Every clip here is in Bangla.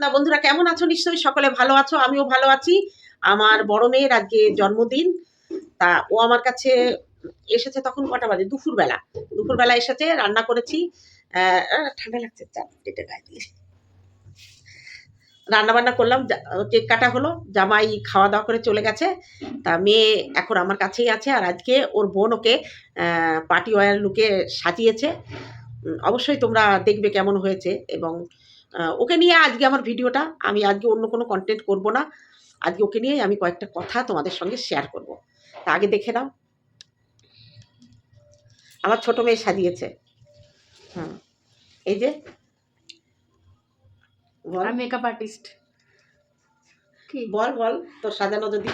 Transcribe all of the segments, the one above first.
না, বন্ধুরা কেমন আছো? নিশ্চয়ই সকলে ভালো আছো, আমিও ভালো আছি। আমার বড় মেয়ের আজকে জন্মদিন। তা ও আমার কাছে এসেছে তখন কটা বাজে? দুপুরবেলা। দুপুরবেলা এসেছে, রান্না করেছি। ঠান্ডা লাগছে গায়ে রান্না বান্না করলাম কেক কাটা হলো, জামাই খাওয়া দাওয়া করে চলে গেছে। তা মেয়ে এখন আমার কাছেই আছে, আর আজকে ওর বোন ওকে পার্টি ওয়ার লুকে সাজিয়েছে। অবশ্যই তোমরা দেখবে কেমন হয়েছে এবং ওকে নিয়ে আজকে আমার ভিডিওটা আমি আজকে অন্য কোনো কন্টেন্ট করব না। আজকে ওকে নিয়েই আমি কয়েকটা কথা তোমাদের সঙ্গে শেয়ার করব। তা আগে দেখে নাও। আমার ছোট মেয়ে সাজিয়েছে। হুম। এই যে। মেকআপ আর্টিস্ট বল বল। তোর সাজানো যদি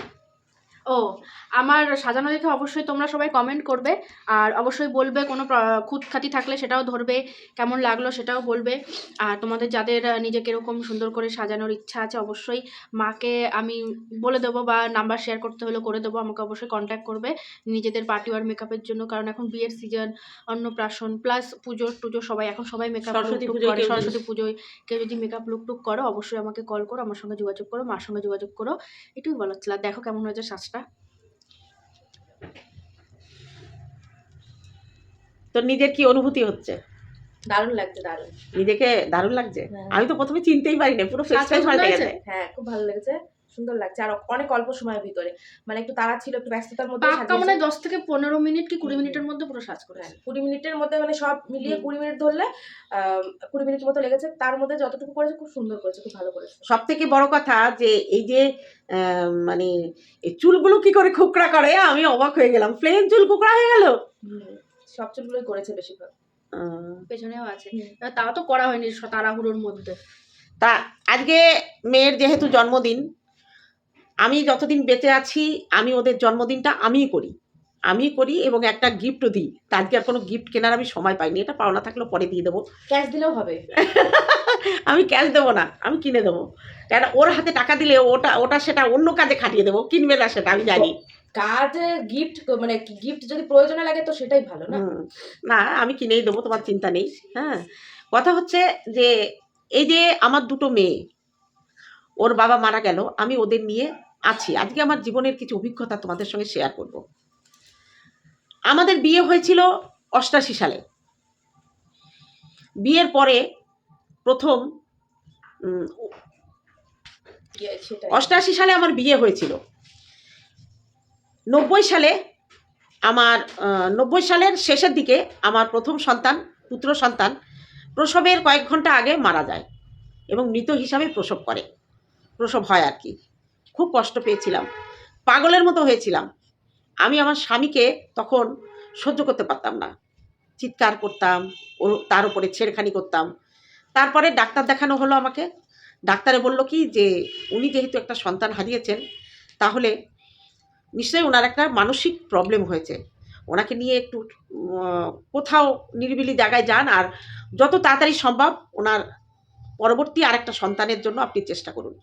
ও আমার সাজানো দেখে অবশ্যই তোমরা সবাই কমেন্ট করবে। আর অবশ্যই বলবে কোনো খুঁতখাতি থাকলে সেটাও ধরবে কেমন লাগল সেটাও বলবে। আর তোমাদের যাদের নিজেকে এরকম সুন্দর করে সাজানোর ইচ্ছা আছে অবশ্যই মাকে আমি বলে দেবো বা নাম্বার শেয়ার করতে হলে করে দেবো আমাকে অবশ্যই কন্ট্যাক্ট করবে নিজেদের পার্টি ওয়ার মেকআপের জন্য। কারণ এখন বিয়ের সিজন অন্নপ্রাশন প্লাস পুজো টুজো সবাই এখন সবাই মেকআপ সরস্বতী পুজোয় করে। কেউ যদি- সরস্বতী পুজোয় কেউ যদি মেকআপ লুক টুক করো অবশ্যই আমাকে কল করো আমার সঙ্গে যোগাযোগ করো মার সঙ্গে যোগাযোগ করো। এটুকুই বলার ছিল। দেখো কেমন হয়েছে সাজটা। তোর নিজের কি অনুভূতি হচ্ছে? দারুণ লাগছে দারুণ। নিজেকে দারুণ লাগছে? হ্যাঁ। আমি তো প্রথমে চিনতেই পারি না পুরো ফেস ফেস হয়ে গেছে। হ্যাঁ খুব ভালো লেগেছে। সুন্দর লাগছে। আর অনেক অল্প সময়ের ভিতরে। মানে একটু তাড়া ছিল একটু ব্যস্ততার মধ্যে পাক্কা মানে দশ থেকে পনেরো মিনিট কি কুড়ি মিনিটের মধ্যে পুরো সাজ করে কুড়ি মিনিটের মধ্যে মানে সব মিলিয়ে। কুড়ি মিনিট ধরলে আহ, কুড়ি মিনিট মতো লেগেছে। তার মধ্যে যতটুকু করেছে খুব সুন্দর করেছে খুব ভালো করেছে। সব থেকে বড় কথা যে এই যে আহ, মানে এই চুলগুলো কি করে খোকরা করে আমি অবাক হয়ে গেলাম। প্লেন চুল খোকরা হয়ে গেল? সব চুলগুলোই করেছে বেশিরভাগ। পেছনেও আছে। তাও তো করা হয়নি তাড়াহুড়োর মধ্যে। তা আজকে মেয়ের যেহেতু জন্মদিন আমি যতদিন বেঁচে আছি আমি ওদের জন্মদিনটা আমিই করি। আমি করি এবং একটা গিফটও দিই। আজকে আর কোনো গিফট কেনার আমি সময় পাইনি। এটা পাওনা থাকলেও পরে দিয়ে দেবো। ক্যাশ দিলেও হবে। আমি ক্যাশ দেবো না। আমি কিনে দেবো। কেন? ওর হাতে টাকা দিলে ওটা ওটা সেটা অন্য কাজে খাটিয়ে দেবো। কিনবে না সেটা আমি জানি। কাজ গিফট মানে গিফট যদি প্রয়োজনে লাগে তো সেটাই ভালো না? না আমি কিনেই দেবো তোমার চিন্তা নেই। হ্যাঁ। কথা হচ্ছে যে এই যে আমার দুটো মেয়ে ওর বাবা মারা গেল, আমি ওদের নিয়ে আছি। আজকে আমার জীবনের কিছু অভিজ্ঞতা তোমাদের সঙ্গে শেয়ার করব। আমাদের বিয়ে হয়েছিল অষ্টাশি সালে। বিয়ের পরে প্রথম অষ্টাশি সালে আমার বিয়ে হয়েছিল। নব্বই সালে আমার নব্বই সালের শেষের দিকে আমার প্রথম সন্তান, পুত্র সন্তান প্রসবের কয়েক ঘণ্টা আগে মারা যায় এবং মৃত হিসাবে প্রসব করে। প্রসব হয় আর কি। খুব কষ্ট পেয়েছিলাম। পাগলের মতো হয়েছিলাম। আমি আমার স্বামীকে তখন সহ্য করতে পারতাম না। চিৎকার করতাম ওর তার উপরে ছেড়খানি করতাম। তারপরে ডাক্তার দেখানো হলো আমাকে। ডাক্তারে বলল কি যে, উনি যেহেতু একটা সন্তান হারিয়েছেন, তাহলে নিশ্চয়ই ওনার একটা মানসিক প্রবলেম হয়েছে। ওনাকে নিয়ে একটু কোথাও নিরিবিলি জায়গায় যান আর যত তাড়াতাড়ি সম্ভব ওনার পরবর্তী আরেকটা সন্তানের জন্য আপনি চেষ্টা করুন।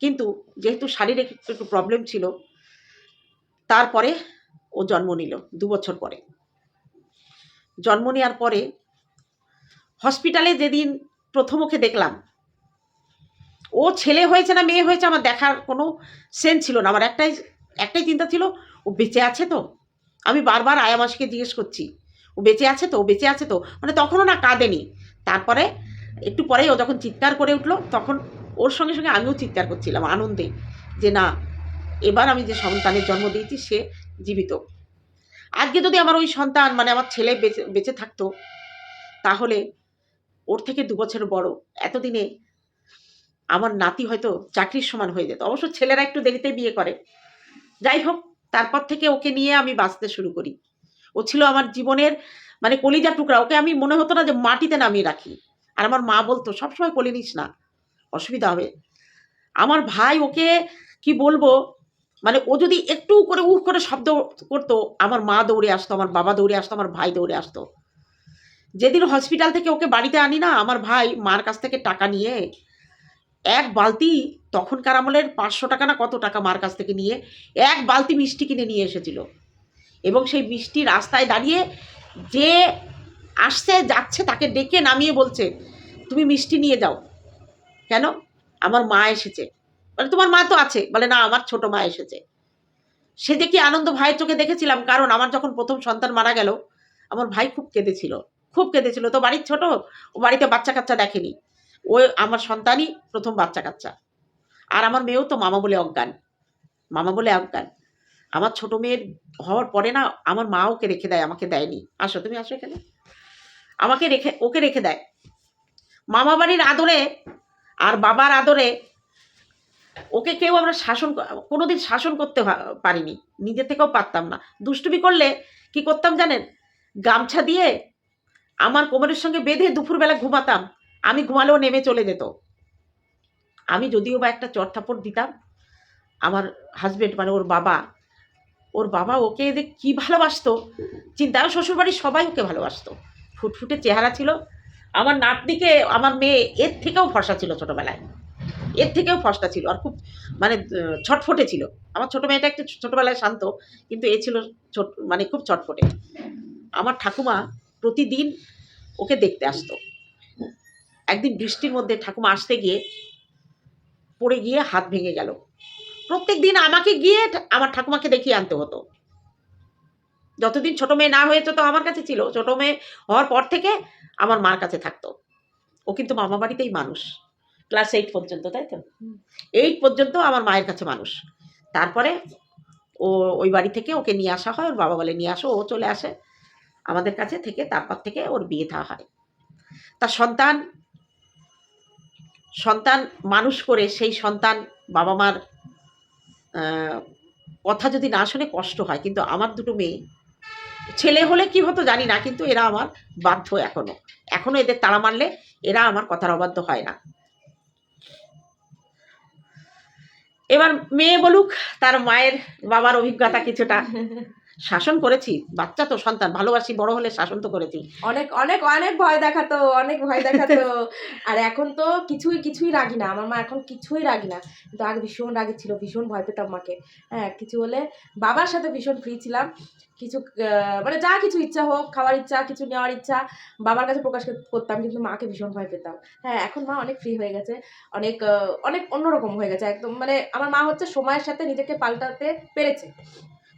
কিন্তু যেহেতু শারীরিক একটু একটু প্রবলেম ছিল, তারপরে ও জন্ম নিল দু বছর পরে। জন্ম নেওয়ার পরে হসপিটালে যেদিন প্রথম ওকে দেখলাম, ও ছেলে হয়েছে না মেয়ে হয়েছে আমার দেখার কোনো সেন্স ছিল না। আমার একটাই একটাই চিন্তা ছিল, ও বেঁচে আছে তো? আমি বারবার আয়া মাসিকে জিজ্ঞেস করছি, ও বেঁচে আছে তো? ও বেঁচে আছে তো? মানে তখনও না কাঁদেনি। তারপরে একটু পরেই ও যখন চিৎকার করে উঠল, তখন ওর সঙ্গে সঙ্গে আমিও চিৎকার করছিলাম, আনন্দে যে না, এবার আমি যে সন্তানের জন্ম দিয়েছি সে জীবিত। আজকে যদি আমার ওই সন্তান মানে আমার ছেলে বেঁচে বেঁচে থাকতো, তাহলে ওর থেকে দু বছর বড়। এতদিনে আমার নাতি হয়তো চাকরির সমান হয়ে যেত। অবশ্য ছেলেরা একটু দেরিতে বিয়ে করে। যাই হোক, তারপর থেকে ওকে নিয়ে আমি বাঁচতে শুরু করি। ও ছিল আমার জীবনের মানে কলিজা টুকরা। ওকে আমি মনে হতো না যে মাটিতে নামিয়ে রাখি। আর আমার মা বলতো, সবসময় কোলে নিস না। অসুবিধা হবে। আমার ভাই ওকে কি বলব? মানে ও যদি একটু করে উহ করে শব্দ করতো, আমার মা দৌড়ে আসতো, আমার বাবা দৌড়ে আসতো, আমার ভাই দৌড়ে আসতো। যেদিন হসপিটাল থেকে ওকে বাড়িতে আনি না, আমার ভাই মার কাছ থেকে টাকা নিয়ে এক বালতি তখনকার আমলের পাঁচশো টাকা না কত টাকা মার কাছ থেকে নিয়ে এক বালতি মিষ্টি কিনে নিয়ে এসেছিল। এবং সেই মিষ্টি রাস্তায় দাঁড়িয়ে যে আসছে, যাচ্ছে, তাকে ডেকে নামিয়ে বলছে, তুমি মিষ্টি নিয়ে যাও। কেন? আমার মা এসেছে। বলে, তোমার মা তো আছে। বলে, না, আমার ছোট মা এসেছে। সে কি আনন্দ ভাইয়ের চোখে দেখেছিলাম, কারণ আমার যখন প্রথম সন্তান মারা গেল, আমার ভাই খুব কেঁদেছিল খুব কেঁদেছিল। তো বাড়ির ছোট ও বাড়িতে বাচ্চা কাচ্চা দেখেনি। ও আমার সন্তানই প্রথম বাচ্চা কাচ্চা আর আমার মেয়েও তো মামা বলে অজ্ঞান। মামা বলে অজ্ঞান। আমার ছোট মেয়ের হওয়ার পরে না, আমার মা ওকে রেখে দেয়, আমাকে দেয়নি। আসো, তুমি আসো এখানে। আমাকে রেখে, ওকে রেখে দেয়। মামা বাড়ির আদরে আর বাবার আদরে ওকে কেউ আমরা শাসন ক- কোনোদিন শাসন করতে পারিনি। নিজে থেকেও পারতাম না। দুষ্টুমি করলে কি করতাম জানেন? গামছা দিয়ে আমার কোমরের সঙ্গে বেঁধে দুপুরবেলা ঘুমাতাম। আমি ঘুমালেও নেমে চলে যেত। আমি যদিও বা একটা চটথাপড় দিতাম, আমার হাজবেন্ড মানে ওর বাবা ওর বাবা ওকে যে কী ভালোবাসতো, চিন্তা শ্বশুরবাড়ির সবাই ওকে ভালোবাসতো। ফুটফুটে চেহারা ছিল আমার নাতনিকে, আমার মেয়ে, এর থেকেও ফর্সা ছিল ছোটোবেলায়। এর থেকেও ফর্সা ছিল আর খুব মানে ছটফটে ছিল। আমার ছোটো মেয়েটা একটু ছোটোবেলায় শান্ত, কিন্তু এ ছিল ছোট মানে খুব ছটফটে। আমার ঠাকুমা প্রতিদিন ওকে দেখতে আসতো। একদিন বৃষ্টির মধ্যে ঠাকুমা আসতে গিয়ে পড়ে গিয়ে হাত ভেঙে গেল। প্রত্যেক দিন আমাকে গিয়ে আমার ঠাকুমাকে দেখিয়ে আনতে হতো। যতদিন ছোট মেয়ে না হয়েছে তো আমার কাছে ছিল। ছোট মেয়ে হওয়ার পর থেকে আমার মার কাছে থাকতো। ও কিন্তু মামা বাড়িতেই মানুষ। ক্লাস এইট পর্যন্ত তাই তো? এইট পর্যন্ত আমার মায়ের কাছে মানুষ। তারপরে ও ওই বাড়ি থেকে ওকে নিয়ে আসা হয় ওর বাবা বলে নিয়ে আসো ও চলে আসে। আমাদের কাছে থেকে তারপর থেকে ওর বিয়ে থা হয়। তার সন্তান সন্তান মানুষ করে সেই সন্তান বাবা মার কথা যদি না শুনে কষ্ট হয় কিন্তু আমার দুটো মেয়ে ছেলে হলে কি হতো জানি না, কিন্তু এরা আমার বাধ্য এখনও। এখনও এদের তাড়া মারলে এরা আমার কথার অবাধ্য হয় না। এবার মেয়ে বলুক, তার মায়ের বাবার অভিজ্ঞতা কিছুটা। শাসন করেছি, বাচ্চা তো সন্তান, ভালোবাসি, বড় হলে শাসন তো করেছি। অনেক অনেক অনেক ভয় দেখাতো, অনেক ভয় দেখাতো। আর এখন তো কিছুই কিছুই রাগি না, আমার মা এখন কিছুই রাগি না। কিন্তু আগে ভীষণ রাগি ছিল, ভীষণ ভয় পেতাম মাকে। হ্যাঁ কিছু হলে বাবার সাথে ভীষণ ফ্রি ছিলাম। কিছু মানে যা কিছু ইচ্ছা হোক, খাওয়ার ইচ্ছা, কিছু নেওয়ার ইচ্ছা, বাবার কাছে প্রকাশ করতাম, কিন্তু মাকে ভীষণ ভয় পেতাম। হ্যাঁ এখন মা অনেক ফ্রি হয়ে গেছে, অনেক অনেক অন্যরকম হয়ে গেছে, একদম মানে আমার মা হচ্ছে সময়ের সাথে নিজেকে পাল্টাতে পেরেছে।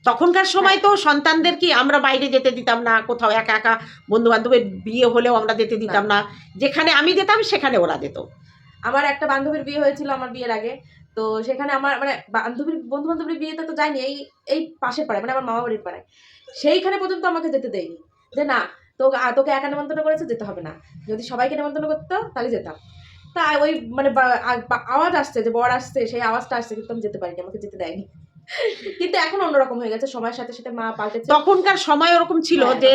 তখনকার সময় তো সন্তানদের কি আমরা বাইরে যেতে দিতাম না কোথাও একা একা বন্ধু বান্ধবের বিয়ে হলেও আমরা যেতে দিতাম না। যেখানে আমি যেতাম সেখানে ওরা যেত। আমার একটা বান্ধবীর বিয়ে হয়েছিল আমার বিয়ের আগে। তো সেখানে আমার মানে বান্ধবীর বন্ধু বান্ধবীর বিয়েতে তো যাইনি এই এই পাশের পাড়ায় মানে আমার মামা বাড়ির পাড়ায়। সেইখানে পর্যন্ত আমাকে যেতে দেয়নি। যে না আ- তোকে একা নেমন্তন্ন করেছে যেতে হবে না। যদি সবাইকে নেমন্তন্ন করতো তাহলে যেতাম। তা ওই মানে আওয়াজ আসছে যে বর আসছে সেই আওয়াজটা আসছে কিন্তু আমি যেতে পারিনি আমাকে যেতে দেয়নি। কিন্তু এখন অন্যরকম হয়ে গেছে সময়ের সাথে সাথে মা পাল্টেছে। তখনকার সময় ওরকম ছিল হ্যাঁ, যে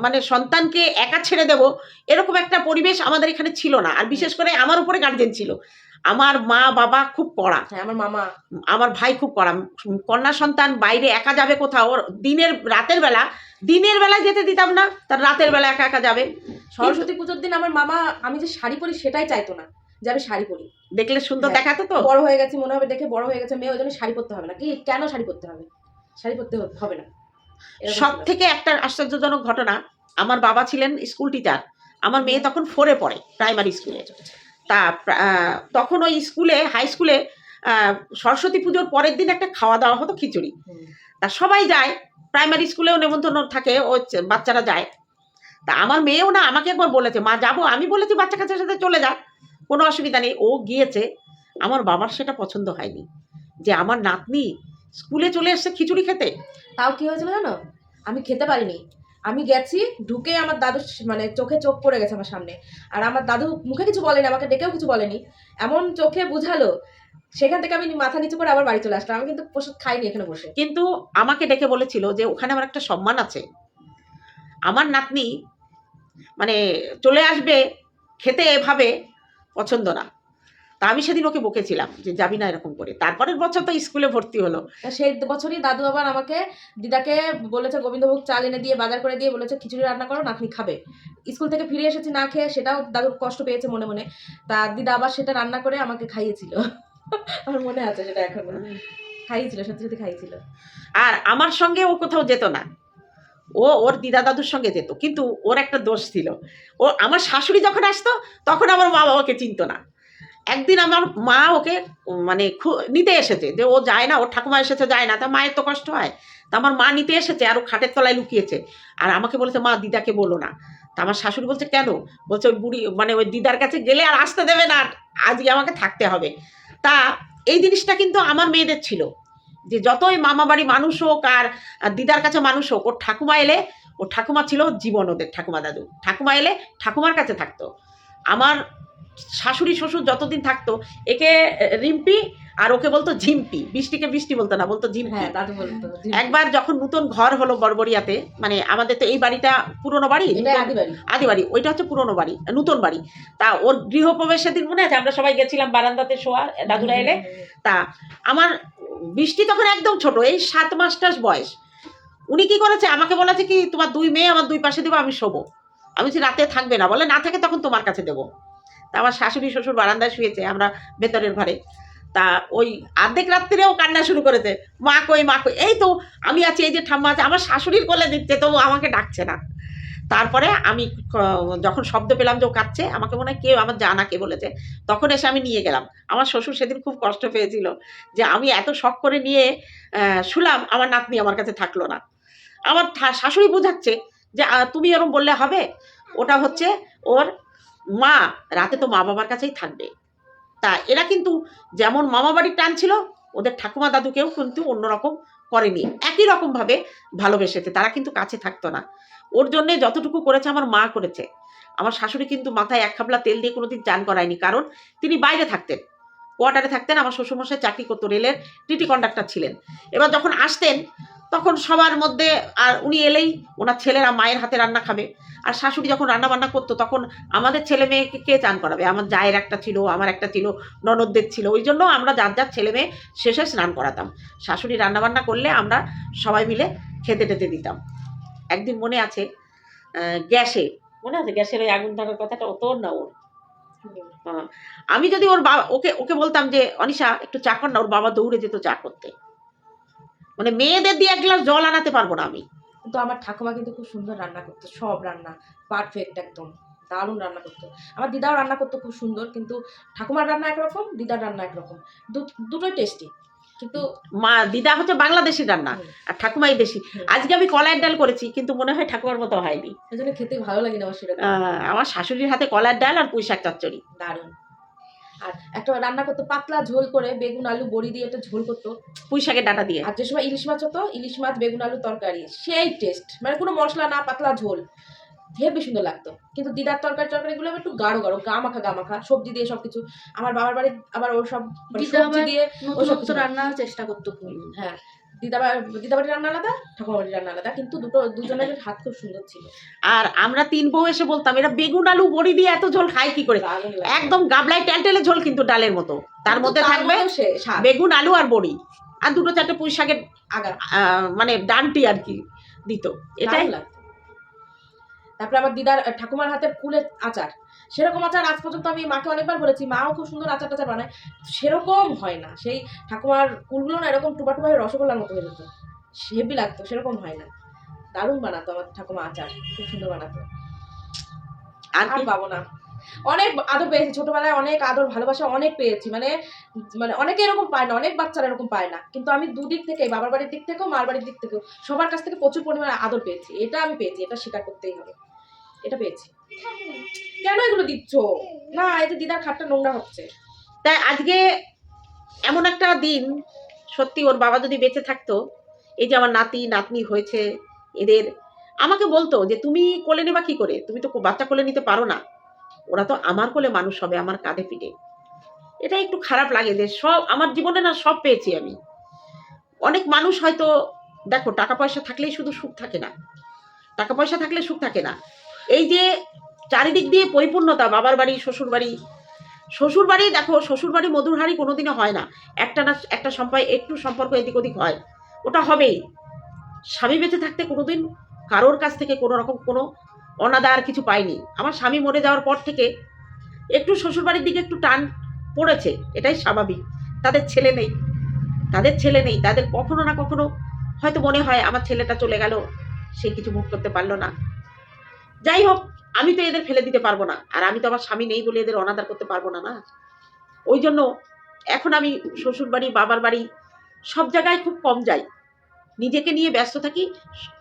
মানে সন্তানকে একা ছেড়ে দেব এরকম একটা পরিবেশ আমাদের এখানে ছিল না। আর বিশেষ করে আমার উপরে গার্জেন ছিল। আমার মা বাবা খুব কড়া হ্যাঁ আমার মামা। আমার ভাই খুব উম, কন্যা সন্তান বাইরে একা যাবে কোথাও ওর দিনের রাতের বেলা দিনের বেলা যেতে দিতাম না তার রাতের বেলা একা একা যাবে। সরস্বতী পুজোর দিন আমার মামা আমি যে শাড়ি পরি সেটাই চাইতো না। যে আমি শাড়ি পরি। দেখলে সুন্দর হ্যাঁ। দেখাতো তো? বড় হয়ে গেছি মনে হবে দেখে বড় হয়ে গেছে মেয়ে ওই জন্য শাড়ি পরতে হবে না। কি কেন শাড়ি পরতে হবে? শাড়ি পরতে হবে- না। সব থেকে একটা আশ্চর্যজনক ঘটনা আমার বাবা ছিলেন স্কুল টিচার আমার মেয়ে তখন ফোরে পড়ে প্রাইমারি স্কুলে তা তখন ওই স্কুলে হাই স্কুলে সরস্বতী পুজোর পরের দিন একটা খাওয়া দাওয়া হতো খিচুড়ি। তা সবাই যায় প্রাইমারি স্কুলেও নেমন্তন্ন থাকে ও বাচ্চারা যায়। তা আমার মেয়েও না আমাকে একবার বলেছে মা যাব। আমি বলেছি বাচ্চা কাচ্চার সাথে চলে যা। কোনো অসুবিধা নেই। ও গিয়েছে। আমার বাবার সেটা পছন্দ হয়নি। যে আমার নাতনি স্কুলে চলে এসছে খিচুড়ি খেতে। তাও কি হয়েছিল জানো? আমি খেতে পারিনি। আমি গেছি ঢুকে আমার দাদু মানে চোখে চোখ পড়ে গেছে আমার সামনে। আর আমার দাদু মুখে কিছু বলেনি আমাকে ডেকেও কিছু বলেনি। এমন চোখে বুঝালো সেখান থেকে আমি মাথা নিচু করে আবার বাড়ি চলে আসলাম। আমি কিন্তু প্রসাদ খাইনি এখানে বসে। কিন্তু আমাকে ডেকে বলেছিল যে ওখানে আমার একটা সম্মান আছে। আমার নাতনি মানে চলে আসবে খেতে এভাবে পছন্দ না। তা আমি সেদিন ওকে বকেছিলাম যে যাবি না এরকম করে। তারপরের বছর তো স্কুলে ভর্তি হলো। সেই বছরই দাদু আবার আমাকে দিদাকে বলেছে গোবিন্দভোগ চাল এনে দিয়ে বাজার করে দিয়ে বলেছে খিচুড়ি রান্না করো নাতনি খাবে। স্কুল থেকে ফিরে এসেছি না খেয়ে সেটাও দাদু কষ্ট পেয়েছে মনে মনে। তা দিদা আবার সেটা রান্না করে আমাকে খাইয়েছিল। আমার মনে আছে সেটা এখনও। খাইয়েছিল সত্যি সত্যি খাইয়েছিল। আর আমার সঙ্গে ও কোথাও যেত না। ও, ওর দিদা দাদুর সঙ্গে যেত, কিন্তু ওর একটা দোষ ছিল। ও, আমার শাশুড়ি যখন আসতো, তখন আমার মা বাবাকে চিনতো না। একদিন আমার মা ওকে মানে নিতে এসেছে, যে ও যায় না, ওর ঠাকুমা এসেছে, যায় না, তা মায়ের তো কষ্ট হয়। তা আমার মা নিতে এসেছে, আর ও খাটের তলায় লুকিয়েছে। আর আমাকে বলেছে, মা, দিদাকে বলো না। তা আমার শাশুড়ি বলছে, কেন? বলছে, ওই বুড়ি মানে ওই দিদার কাছে গেলে আর আসতে দেবে না, আজকে আমাকে থাকতে হবে। তা এই জিনিসটা কিন্তু আমার মেয়েদের ছিল। যে যতই মামা বাড়ি মানুষ হোক আর দিদার কাছে মানুষ হোক ওর ঠাকুমা এলে ওর ঠাকুমা ছিল জীবন ওদের ঠাকুমা দাদু। ঠাকুমা এলে ঠাকুমার কাছে থাকতো। আমার শাশুড়ি শ্বশুর যতদিন থাকতো একে রিম্পি আর ওকে বলতো ঝিম্পি। বৃষ্টিকে বৃষ্টি বলতো না বলতো ঝিম্পি। হ্যাঁ দাদু বলতো একবার যখন নতুন ঘর হলো বড়বড়িয়াতে মানে আমাদের তো এই বাড়িটা পুরনো বাড়ি? আদি বাড়ি। ওইটা হচ্ছে পুরনো বাড়ি নতুন বাড়ি। তা ওর গৃহপ্রবেশের দিন মনে আছে? আমরা সবাই গেছিলাম বারান্দাতে শোয়ার দাদুরা এলে। তা আমার বৃষ্টি তখন একদম ছোট, এই সাত মাস টাস বয়স। উনি কি করেছে? আমাকে বলেছে কি, তোমার দুই মেয়ে, আমার দুই পাশে দেবো, আমি শোবো। আমি বলছি, রাতে থাকবে না। বলে, না থাকে তখন তোমার কাছে দেবো। তা আমার শাশুড়ি শ্বশুর বারান্দায় শুয়েছে, আমরা ভেতরের ঘরে। তা ওই অর্ধেক রাত্রিরেও কান্না শুরু করেছে, মা কই মা কই? এই তো, আমি আছি, এই যে ঠাম্মা আছে, আমার শাশুড়ির কোলে দিচ্ছে, তবু আমাকে ডাকছে না। তারপরে আমি যখন শব্দ পেলাম যে ও কাচ্ছে আমাকে মনে হয় কেউ আমার জানা কে বলেছে, তখন এসে আমি নিয়ে গেলাম। আমার শ্বশুর সেদিন খুব কষ্ট পেয়েছিল যে আমি এত শখ করে নিয়ে শুলাম, আমার নাতনি আমার কাছে থাকল না। আমার শাশুড়ি বোঝাচ্ছে যে তুমি এরকম বললে হবে, ওটা হচ্ছে ওর মা, রাতে তো মা বাবার কাছেই থাকবে। তা এরা কিন্তু যেমন মামা বাড়ির টান ছিল, ওদের ঠাকুমা দাদুকেও কিন্তু অন্যরকম করেনি। একই রকমভাবে ভালোবেসেছে। তারা কিন্তু কাছে থাকতো না। ওর জন্যে যতটুকু করেছে আমার মা করেছে। আমার শাশুড়ি কিন্তু মাথায় এক খাবলা তেল দিয়ে কোনোদিন চান করায়নি। কারণ তিনি বাইরে থাকতেন। কোয়ার্টারে থাকতেন, আমার শ্বশুরমশাই চাকরি করতো রেলের টিটি কন্ডাক্টর ছিলেন। এবার যখন আসতেন, তখন সবার মধ্যে, আর উনি এলেই ওনার ছেলেরা মায়ের হাতে রান্না খাবে। আর শাশুড়ি যখন রান্না বান্না করতো, তখন আমাদের ছেলে মেয়েকে কে চান করাবে? আমার জায়ের একটা ছিল, আমার একটা ছিল, ননদদের ছিল। ওই জন্য আমরা যার যার ছেলে মেয়ে শেষে স্নান করাতাম। শাশুড়ি রান্না বান্না করলে আমরা সবাই মিলে খেতে টেতে দিতাম। একদিন মনে আছে গ্যাসে, মনে আছে গ্যাসের ওই আগুন ধরার কথাটা? অত না ওর। আমি যদি ওর বাবা, ওকে ওকে বলতাম যে, অনিশা, একটু চা কর না, ওর বাবা দৌড়ে যেত চা করতে। মানে মেয়েদের দিয়ে এক গ্লাস জল আনাতে পারব না আমি। কিন্তু আমার ঠাকুমা কিন্তু খুব সুন্দর রান্না করতো, সব রান্না পারফেক্ট একদম, দারুণ রান্না করতো। আমার দিদাও রান্না করতো খুব সুন্দর, কিন্তু ঠাকুমার রান্না একরকম, দিদার রান্না একরকম দুটোই টেস্টি কিন্তু মা দিদা হচ্ছে বাংলাদেশি রান্না আর ঠাকুমাই দেশি আজকে আমি কলাইয়ের ডাল করেছি কিন্তু মনে হয় ঠাকুমার মতো হয়নি। জন্য খেতে ভালো লাগে না আমার আহ, আমার শাশুড়ির হাতে কলার ডাল আর পুঁই শাক চচ্চড়ি। দারুণ। আর একটা রান্না করতো পাতলা ঝোল করে বেগুন আলু বড়ি দিয়ে একটা ঝোল করতো। পুঁই শাকের ডাটা দিয়ে। আর যে সময় ইলিশ মাছ হতো ইলিশ মাছ বেগুন আলু তরকারি সেই টেস্ট মানে কোনো মশলা না পাতলা ঝোল। হেবি সুন্দর লাগতো। কিন্তু দিদার তরকারি তরকারিগুলো আবার একটু গাঢ় গাঢ় গা মাখা গা মাখা সবজি দিয়ে সবকিছু। আমার বাবার বাড়ি আবার ওর সব মানে সবজি দিয়ে কিছু না। রান্নার চেষ্টা করতো হ্যাঁ দিদাবার দিদাবাড়ির রান্না আলাদা ঠাকুমা বাড়ির রান্না আলাদা কিন্তু দুটো দুজনের হাত খুব সুন্দর ছিল। আর আমরা তিন বউ এসে বলতাম এরা বেগুন আলু বড়ি দিয়ে এত ঝোল খায় কি করে? একদম গাবলায় টেলটেলে ঝোল কিন্তু ডালের মতো। তার মধ্যে থাকবে বেগুন আলু আর বড়ি। আর দুটো চারটে পুঁই শাকের আগা আহ, মানে ডানটি আর কি দিত। এটাই লাগতো। তারপরে আমার দিদার ঠাকুমার হাতের কুলের আচার। সেরকম আচার আজ পর্যন্ত আমি মাকে অনেকবার বলেছি মাও খুব সুন্দর আচার টাচার বানায়। সেরকম হয় না। সেই ঠাকুমার কুলগুলো না এরকম টুপা টুপা রসগোল্লার মতো হয়ে যেত। হেভি লাগতো সেরকম হয় না। দারুণ বানাতো আমার ঠাকুমা আচার খুব সুন্দর বানাতো। আর কি? পাবো না। অনেক আদর পেয়েছি ছোটবেলায় অনেক আদর ভালোবাসা অনেক পেয়েছি। মানে মানে অনেকে এরকম পায় না অনেক বাচ্চারা এরকম পায় না। কিন্তু আমি দুদিক থেকে বাবার বাড়ির দিক থেকেও মার বাড়ির দিক থেকেও সবার কাছ থেকে প্রচুর পরিমাণে আদর পেয়েছি। এটা আমি পেয়েছি এটা স্বীকার করতেই হবে। এটা পেয়েছি। কেন এগুলো দিচ্ছ? না যে দিদার খাটটা নোংরা হচ্ছে। তাই আজকে এমন একটা দিন, সত্যি ওর বাবা যদি বেঁচে থাকতো, এই যে আমার নাতি, নাতনি হয়েছে, এদের, আমাকে বলতো যে, তুমি কোলে নেবা কি করে? তুমি তো বাচ্চা কোলে নিতে পারো না। ওরা তো আমার কোলে মানুষ হবে, আমার কাঁধে পিঠে এটা একটু খারাপ লাগে যে, সব, আমার জীবনে না সব পেয়েছি আমি। অনেক মানুষ হয়তো, দেখো, টাকা পয়সা থাকলেই শুধু সুখ থাকে না। টাকা পয়সা থাকলে সুখ থাকে না। এই যে চারিদিক দিয়ে পরিপূর্ণতা, বাবার বাড়ি, শ্বশুর বাড়ি। শ্বশুর বাড়ি দেখো, শ্বশুর বাড়ি মধুর হাড়ি কোনোদিনও হয় না। একটা না, একটা সম্পর্ক, একটু সম্পর্ক এদিক ওদিক হয়। ওটা হবেই। স্বামী বেঁচে থাকতে কোনোদিন কারোর কাছ থেকে কোনো রকম কোনো অনাদার কিছু পাইনি। আমার স্বামী মরে যাওয়ার পর থেকে একটু শ্বশুর বাড়ির দিকে একটু টান পড়েছে। এটাই স্বাভাবিক। তাদের ছেলে নেই। তাদের ছেলে নেই। তাদের কখনো না কখনো হয়তো মনে হয়, আমার ছেলেটা চলে গেল, সে কিছু মুখ করতে পারল না। যাই হোক আমি তো এদের ফেলে দিতে পারব না। আর আমি তো আমার স্বামী নেই বলে এদের অনাদার করতে পারব না না? ওই জন্য এখন আমি শ্বশুর বাড়ি বাবার বাড়ি সব জায়গায় খুব কম যাই। নিজেকে নিয়ে ব্যস্ত থাকি,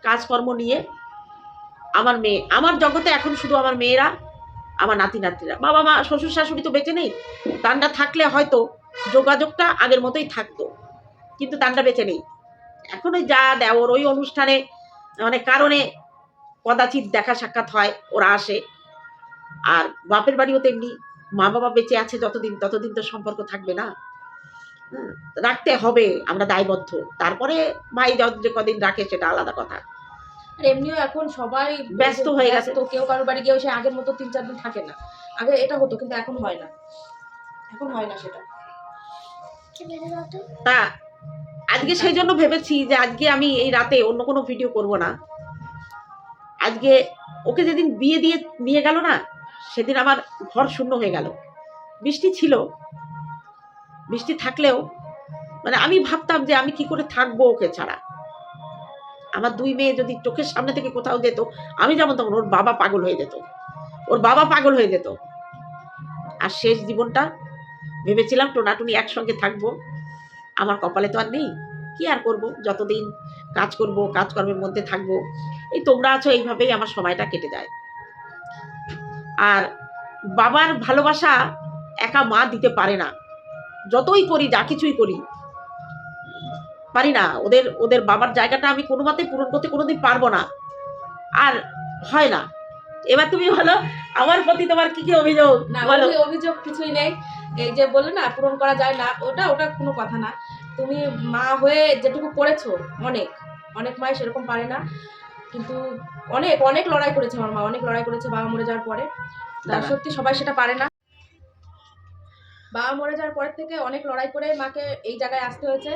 কাজকর্ম নিয়ে। আমার মেয়ে, আমার জগতে এখন শুধু আমার মেয়েরা, আমার নাতি নাতিরা বাবা মা, শ্বশুর শাশুড়ি তো বেঁচে নেই। তান্ডা থাকলে হয়তো যোগাযোগটা আগের মতোই থাকতো, কিন্তু তান্ডা বেঁচে নেই। এখন ওই যা দেওর ওই অনুষ্ঠানে মানে কারণে কদাচিৎ দেখা সাক্ষাৎ হয় ওরা আসে। আর বাপের বাড়িও তেমনি মা বাবা বেঁচে আছে যতদিন ততদিন তো সম্পর্ক থাকবে না। রাখতে হবে আমরা দায়বদ্ধ। তারপরে ভাই যে কদিন রাখে সেটা আলাদা কথা। আর এমনিও এখন সবাই ব্যস্ত হয়ে গেছে। তো কেউ কারোর বাড়ি গিয়ে সে আগের মতো তিন চার দিন থাকে না। আগে এটা হতো কিন্তু এখন হয় না। এখন হয় না সেটা। তা আজকে সেই জন্য ভেবেছি যে আজকে আমি এই রাতে অন্য কোনো ভিডিও করব না। আজকে ওকে যেদিন বিয়ে দিয়ে নিয়ে গেল না, সেদিন আমার ঘর শূন্য হয়ে গেল। বৃষ্টি ছিল। বৃষ্টি থাকলেও মানে আমি ভাবতাম যে আমি কি করে থাকব ওকে ছাড়া। আমার দুই মেয়ে যদি চোখের সামনে থেকে কোথাও যেত, আমি যেমন তখন ওর বাবা পাগল হয়ে যেত। ওর বাবা পাগল হয়ে যেত। আর শেষ জীবনটা ভেবেছিলাম টোনাটুনি একসঙ্গে থাকব। আমার কপালে তো আর নেই। কি আর করব? যতদিন কাজ করব কাজকর্মের মধ্যে থাকব এই তোমরা আছো এইভাবেই আমার সময়টা কেটে যায়। আর বাবার ভালোবাসা একা মা দিতে পারে না। যতই করি যা কিছুই করি পারি না। ওদের ওদের বাবার জায়গাটা আমি কোনো মতেই পূরণ করতে কোনোদিন পারব না। আর হয় না। এবার তুমি বলো আমার প্রতি তোমার কি কি অভিযোগ? না অভিযোগ কিছুই নেই। এই যে বললে না পূরণ করা যায় না ওটা ওটা কোনো কথা না। তুমি মা হয়ে যেটুকু করেছ অনেক। অনেক মাই সেরকম পারে না। কিন্তু অনেক অনেক লড়াই করেছে আমার মা অনেক লড়াই করেছে বাবা মরে যাওয়ার পরে। তা দাঁড়া। সত্যি সবাই সেটা পারে না। বাবা মরে যাওয়ার পরের থেকে অনেক লড়াই করে মাকে এই জায়গায় আসতে হয়েছে।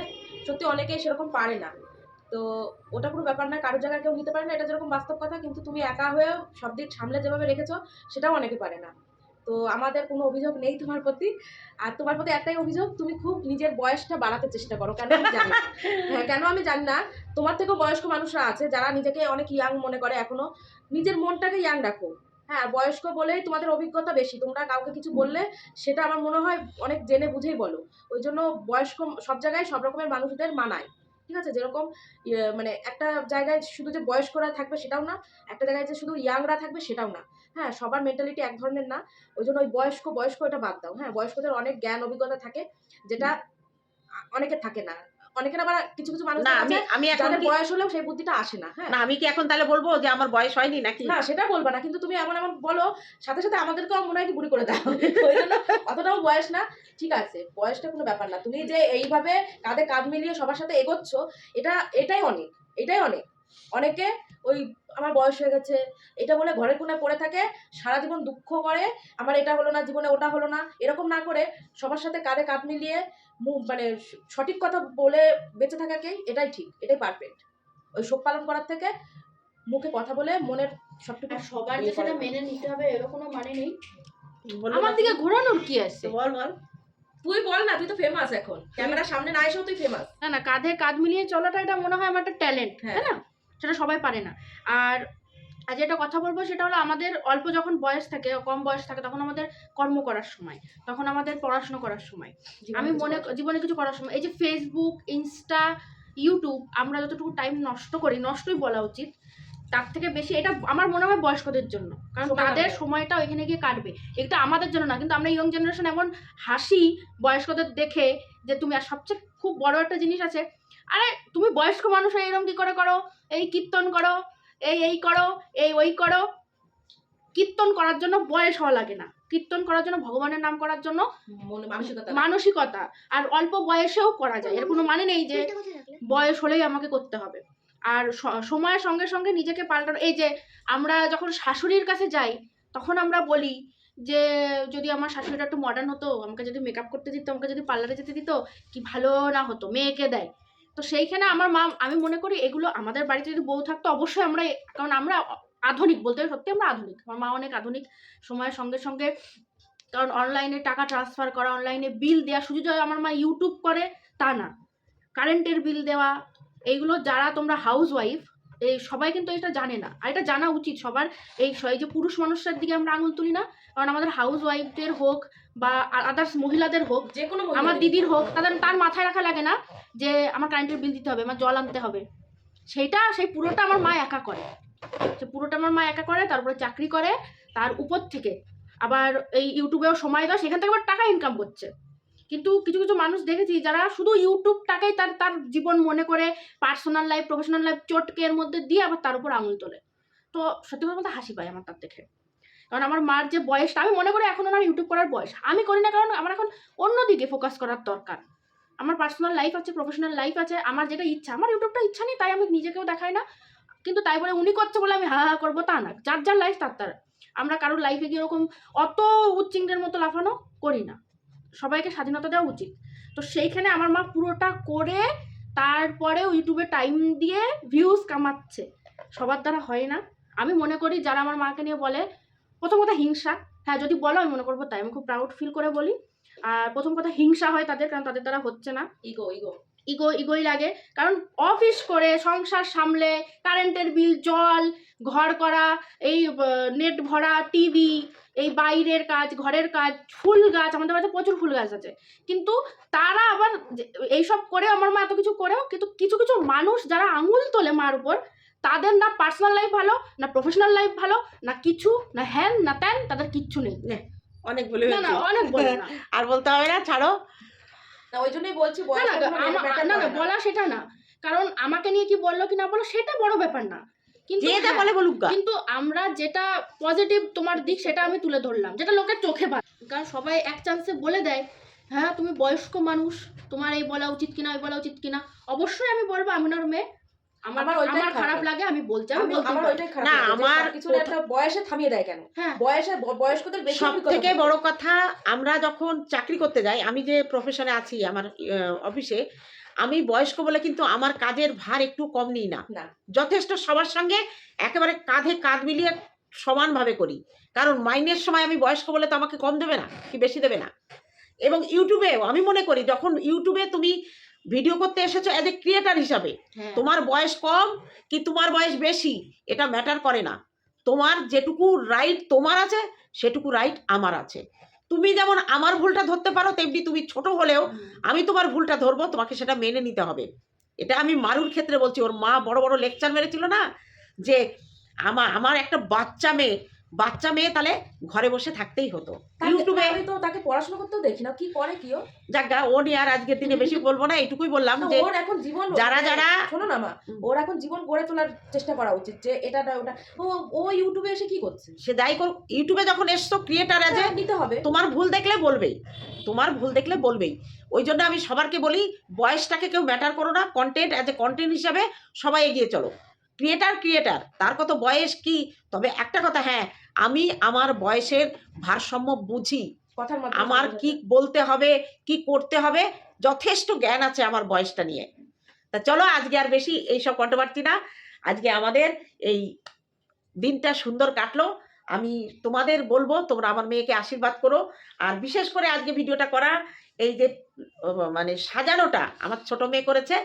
সত্যি অনেকেই সেরকম পারে না। তো ওটা কোনো ব্যাপার না কারোর জায়গায় কেউ নিতে পারে না এটা যেরকম বাস্তব কথা কিন্তু তুমি একা হয়েও সব দিক সামলে যেভাবে রেখেছো সেটাও অনেকে পারে না। তো আমাদের কোনো অভিযোগ নেই তোমার প্রতি। আর তোমার প্রতি একটাই অভিযোগ তুমি খুব নিজের বয়সটা বাড়াতে চেষ্টা করো। কেন আমি জানি হ্যাঁ কেন আমি জানি না। তোমার থেকেও বয়স্ক মানুষরা আছে যারা নিজেকে অনেক ইয়াং মনে করে এখনও। নিজের মনটাকে ইয়াং রাখো। হ্যাঁ বয়স্ক বলেই তোমাদের অভিজ্ঞতা বেশি। তোমরা কাউকে কিছু বললে সেটা আমার মনে হয় অনেক জেনে বুঝেই বলো। ওই জন্য বয়স্ক সব জায়গায় সব রকমের মানুষদের মানায়। ঠিক আছে? যেরকম ইয়ে, মানে একটা জায়গায় শুধু যে বয়স্করা থাকবে সেটাও না একটা জায়গায় যে শুধু ইয়াংরা থাকবে সেটাও না। হ্যাঁ সবার মেন্টালিটি এক ধরনের না। ওই জন্য ওই বয়স্ক বয়স্ক এটা বাদ দাও। হ্যাঁ বয়স্কদের অনেক জ্ঞান অভিজ্ঞতা থাকে যেটা অনেকে অনেকের থাকে না। অনেকের আবার কিছু কিছু মানুষ না আমি আছে আমি এখন বয়স হলেও সেই বুদ্ধিটা আসে না হ্যাঁ। না আমি কি এখন তাহলে বলব যে আমার বয়স হয়নি নাকি? না সেটা বলব না কিন্তু তুমি এমন এমন বলো সাথে সাথে আমাদেরকেও মনে হয় কি বুড়ি করে দাও। ওই জন্য অতটাও বয়স না। ঠিক আছে বয়সটা কোনো ব্যাপার না। তুমি যে এইভাবে কাঁধে কাঁধ মিলিয়ে সবার সাথে এগোচ্ছ এটা এটাই অনেক এটাই অনেক। অনেকে ওই আমার বয়স হয়ে গেছে এটা বলে ঘরের কোণে পড়ে থাকে সারা জীবন দুঃখ করে আমার এটা হলো না জীবনে ওটা হলো না এরকম না করে সবার সাথে কাঁধে কাঁধ মিলিয়ে মানে সঠিক কথা বলে বেঁচে থাকাকেই এটাই ঠিক এটাই পারফেক্ট ওই শোক পালন করার থেকে মুখে কথা বলে মনের সবটুকু সবার যে ইয়ে সেটা মেনে নিতে হবে এরকম কোনো মানে নেই। আমার দিকে ঘোরানোর কি আছে? বল বল। তুই বল না তুই তো ফেমাস এখন। ক্যামেরার সামনে না এসেও তুই ফেমাস না না কাঁধে কাঁধ মিলিয়ে চলাটা এটা মনে হয় আমার একটা ট্যালেন্ট হ্যাঁ। না? সেটা সবাই পারে না। আর আর যেটা কথা বলব সেটা হলো আমাদের অল্প যখন বয়স থাকে কম বয়স থাকে তখন আমাদের কর্ম করার সময় তখন আমাদের পড়াশুনো করার সময়। আমি মনে জীবনে কিছু করার সময় এই যে ফেসবুক ইনস্টা ইউটিউব আমরা যতটুকু টাইম নষ্ট করি নষ্টই বলা উচিত তার থেকে বেশি এটা আমার মনে হয় বয়স্কদের জন্য। কারণ তাদের সময়টা ওইখানে গিয়ে কাটবে। এটা আমাদের জন্য না কিন্তু আমরা ইয়ং জেনারেশন এমন হাসি বয়স্কদের দেখে যে তুমি আর সবচেয়ে খুব বড় একটা জিনিস আছে আরে তুমি বয়স্ক মানুষ হয়ে এরকম কি করে করো? এই কীর্তন করো এই এই করো এই ওই করো। কীর্তন করার জন্য বয়স হওয়া লাগে না। কীর্তন করার জন্য ভগবানের নাম করার জন্য মানসিকতা মানসিকতা। আর অল্প বয়সেও করা যায়। এর কোনো মানে নেই যে বয়স হলেই আমাকে করতে হবে। আর সময়ের সঙ্গে সঙ্গে নিজেকে পাল্টানো, এই যে আমরা যখন শাশুড়ির কাছে যাই, তখন আমরা বলি যে, যদি আমার শাশুড়িটা একটু মডার্ন হতো, আমাকে যদি মেকআপ করতে দিত, আমাকে যদি পার্লারে যেতে দিত, কি ভালো না হতো, মেয়েকে দেয়? তো সেইখানে আমার মা, আমি মনে করি এগুলো আমাদের বাড়িতে যদি বউ থাকতো, অবশ্যই আমরা কারণ আমরা আধুনিক বলতে সত্যি আমরা আধুনিক। আমার মা অনেক আধুনিক, সময়ের সঙ্গে সঙ্গে, কারণ অনলাইনে টাকা ট্রান্সফার করা অনলাইনে বিল দেওয়া শুধু আমার মা ইউটিউব করে, তা না। কারেন্টের বিল দেওয়া এইগুলো যারা তোমরা হাউস ওয়াইফ এই সবাই কিন্তু এটা জানে না। আর এটা জানা উচিত সবার এই যে পুরুষ মানুষের দিকে আমরা আঙুল তুলি না কারণ আমাদের হাউস ওয়াইফদের হোক বা আদার্স মহিলাদের হোক যে কোনো আমার দিদির হোক তাদের তার মাথায় রাখা লাগে না যে আমার কারেন্টের বিল দিতে হবে আমার জল আনতে হবে। সেইটা সেই পুরোটা আমার মা একা করে। সে পুরোটা আমার মা একা করে তারপরে চাকরি করে তার উপর থেকে। আবার এই ইউটিউবেও সময় দেয় সেখান থেকে আবার টাকা ইনকাম করছে। কিন্তু কিছু কিছু মানুষ দেখেছি যারা শুধু ইউটিউবটাকেই তার তার জীবন মনে করে পার্সোনাল লাইফ প্রফেশনাল লাইফ চটকে এর মধ্যে দিয়ে আবার তার উপর আঙুল তোলে। তো সত্যি কথা বলতে হাসি পায় আমার তার দেখে। কারণ আমার মার যে বয়সটা, আমি মনে করি এখন ওনার ইউটিউব করার বয়স। আমি করি না কারণ আমার এখন অন্যদিকে ফোকাস করার দরকার। আমার পার্সোনাল লাইফ আছে প্রফেশনাল লাইফ আছে, আমার যেটা ইচ্ছা, আমার ইউটিউবটা ইচ্ছা নেই, তাই আমি নিজেকেও দেখাই না। কিন্তু তাই বলে উনি করছে বলে আমি হা হা করব তা না। যার যার লাইফ তার তার। আমরা কারোর লাইফে গিয়ে এরকম অত উচ্চিঙ্গের মতো লাফানো করি না। সবাইকে স্বাধীনতা দেওয়া উচিত। তো সেইখানে আমার মা পুরোটা করে তারপরেও ইউটিউবে টাইম দিয়ে ভিউজ কামাচ্ছে। সবার দ্বারা হয় না। আমি মনে করি যারা আমার মাকে নিয়ে বলে প্রথম কথা হিংসা। হ্যাঁ যদি বলো আমি মনে করব তাই। আমি খুব প্রাউড ফিল করে বলি। আর প্রথম কথা হিংসা হয় তাদের কারণ তাদের দ্বারা হচ্ছে না। ইগো ইগো ইগো ইগোই লাগে। কারণ অফিস করে সংসার সামলে কারেন্টের বিল জল ঘর করা এই নেট ভরা টিভি এই বাইরের কাজ ঘরের কাজ ফুল গাছ আমাদের বাড়িতে প্রচুর ফুল গাছ আছে। কিন্তু তারা আবার এইসব করে আমার মা এত কিছু করেও কিন্তু কিছু কিছু মানুষ যারা আঙুল তোলে মার উপর তাদের না পার্সোনাল লাইফ ভালো না প্রফেশনাল লাইফ ভালো না কিছু না হ্যান না ত্যান তাদের কিচ্ছু নেই। অনেক বলে না না অনেক বলে আর বলতে হবে না ছাড়ো। না ওই জন্যই বলছি না না। বলা সেটা না। কারণ আমাকে নিয়ে কি বলল কি না বলল সেটা বড় ব্যাপার না। কিন্তু যে যা হ্যাঁ, বলে বলুক কিন্তু আমরা যেটা পজিটিভ তোমার দিক সেটা আমি তুলে ধরলাম যেটা লোকের চোখে পা কারণ সবাই এক চান্সে বলে দেয় হ্যাঁ তুমি বয়স্ক মানুষ তোমার এই বলা উচিত কিনা ওই বলা উচিত কিনা অবশ্যই আমি বলব আমি ওনার মেয়ে আমার আমার ওইটাই খারাপ লাগে আমি বলছি আমি আমি আমার ওইটাই খারাপ না, যে আমার না একটা বয়সে থামিয়ে দেয় কেন? হ্যাঁ। বয়সে বয়স্কদের বেশি সব থেকে। বড় কথা আমরা যখন চাকরি করতে যাই আমি যে প্রফেশনে আছি আমার আহ, অফিসে আমি বয়স্ক বলে কিন্তু আমার কাজের ভার একটু কম নিই না। যথেষ্ট সবার সঙ্গে একেবারে কাঁধে কাঁধ মিলিয়ে সমানভাবে করি। কারণ মাইনের সময় আমি বয়স্ক বলে তো আমাকে কম দেবে না কি বেশি দেবে না। এবং ইউটিউবেও আমি মনে করি যখন ইউটিউবে তুমি ভিডিও করতে এসেছ অ্যাজ এ ক্রিয়েটার হিসাবে হ্যাঁ। তোমার বয়স কম কি তোমার বয়স বেশি? এটা ম্যাটার করে না। তোমার যেটুকু রাইট তোমার আছে সেটুকু রাইট আমার আছে। তুমি যেমন আমার ভুলটা ধরতে পারো তেমনি তুমি ছোট হলেও আমি তোমার ভুলটা ধরবো তোমাকে সেটা মেনে নিতে হবে। এটা আমি মারুর ক্ষেত্রে বলছি ওর মা বড় বড় লেকচার মেরেছিল না? যে আমার আমার একটা বাচ্চা মেয়ে বাচ্চা মেয়ে তাহলে ঘরে বসে থাকতেই হতো। ইউটিউবে আমি তো তাকে পড়াশোনা করতেও দেখি না কি করে কি ও? যাগা ও নিয়ে আর আজকের দিনে বেশি বলব না এটুকুই বললাম যে ওর এখন জীবন যারা যারা শোনো না মা। ওর এখন জীবন গড়ে তোলার চেষ্টা করা উচিত যে এটা ওটা। ও ও ইউটিউবে এসে কি করছে? সে যাই করুক ইউটিউবে যখন এসছো ক্রিয়েটার আছে হ্যাঁ, নিতে হবে। তোমার ভুল দেখলে বলবেই তোমার ভুল দেখলে বলবেই। ওই জন্য আমি সবারকে বলি বয়সটাকে কেউ ম্যাটার করো না কন্টেন্ট অ্যাজ এ কন্টেন্ট হিসাবে সবাই এগিয়ে চলো। ক্রিয়েটার ক্রিয়েটার তার কত বয়স কি? তবে একটা কথা হ্যাঁ আমি আমার বয়সের ভারসাম্য বুঝি। আমার কি বলতে হবে কি করতে হবে যথেষ্ট জ্ঞান আছে আমার বয়সটা নিয়ে। তা চলো আজকে আর বেশি এইসব কন্ট্রোভার্সি না। আজকে আমাদের এই দিনটা সুন্দর কাটলো। আমি তোমাদের বলব তোমরা আমার মেয়েকে আশীর্বাদ করো। আর বিশেষ করে আজকে ভিডিওটা করা এই যে মানে সাজানোটা আমার ছোট মেয়ে করেছে।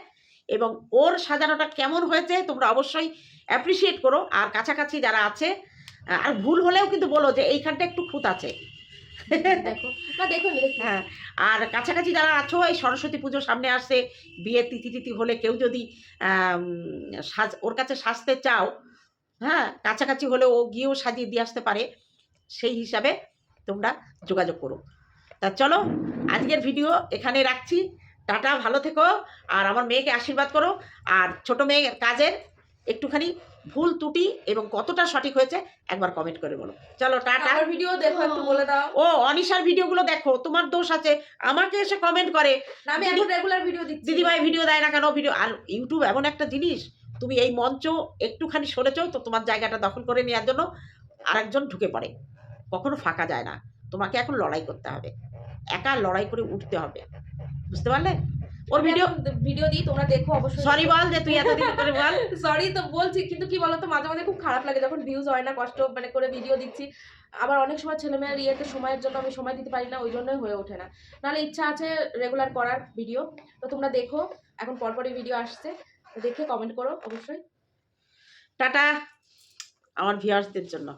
এবং ওর সাজানোটা কেমন হয়েছে তোমরা অবশ্যই অ্যাপ্রিসিয়েট করো। আর কাছাকাছি যারা আছে আর ভুল হলেও কিন্তু বলো যে এইখানটা একটু খুঁত আছে। দেখো না দেখো হ্যাঁ আর কাছাকাছি যারা আছো এই সরস্বতী পুজো সামনে আসছে বিয়ের তিথি তিথি হলে কেউ যদি সাজ ওর কাছে সাজতে চাও হ্যাঁ কাছাকাছি হলে ও গিয়েও সাজিয়ে দিয়ে আসতে পারে সেই হিসাবে তোমরা যোগাযোগ করো। তা চলো আজকের ভিডিও এখানে রাখছি। টাটা ভালো থেকো। আর আমার মেয়েকে আশীর্বাদ করো। আর ছোট মেয়ের কাজের একটুখানি ভুল ত্রুটি এবং কতটা সঠিক হয়েছে একবার কমেন্ট করে বলো। চলো টাটা। ভিডিও দেখো একটু বলে দাও। ও অনিশার ভিডিওগুলো দেখো তোমার দোষ আছে। আমাকে এসে কমেন্ট করে। আমি এখন রেগুলার ভিডিও দিচ্ছি। দিদিভাই ভিডিও দেয় না কেন? ভিডিও আর ইউটিউব এমন একটা জিনিস তুমি এই মঞ্চ একটুখানি সরেছো তো তোমার জায়গাটা দখল করে নেওয়ার জন্য আরেকজন ঢুকে পড়ে। কখনো ফাঁকা যায় না। তোমাকে এখন লড়াই করতে হবে। একা লড়াই করে উঠতে হবে। বুঝতে পারলে? ওর ভিডিও ভিডিও দিই তোমরা দেখো অবশ্যই। সরি বল যে তুই এতদিন করে বল। সরি তো বলছি কিন্তু কি বলতো মাঝে মাঝে খুব খারাপ লাগে যখন ভিউজ হয় না কষ্ট মানে করে ভিডিও দিচ্ছি। আবার অনেক সময় ছেলেমেয়ের ইয়েতে সময়ের জন্য আমি সময় দিতে পারি না ওই জন্যই হয়ে ওঠে না। নাহলে ইচ্ছা আছে রেগুলার করার ভিডিও তো তোমরা দেখো এখন পরপরই ভিডিও আসছে। দেখে কমেন্ট করো অবশ্যই। টাটা আমার ভিউয়ার্সদের জন্য।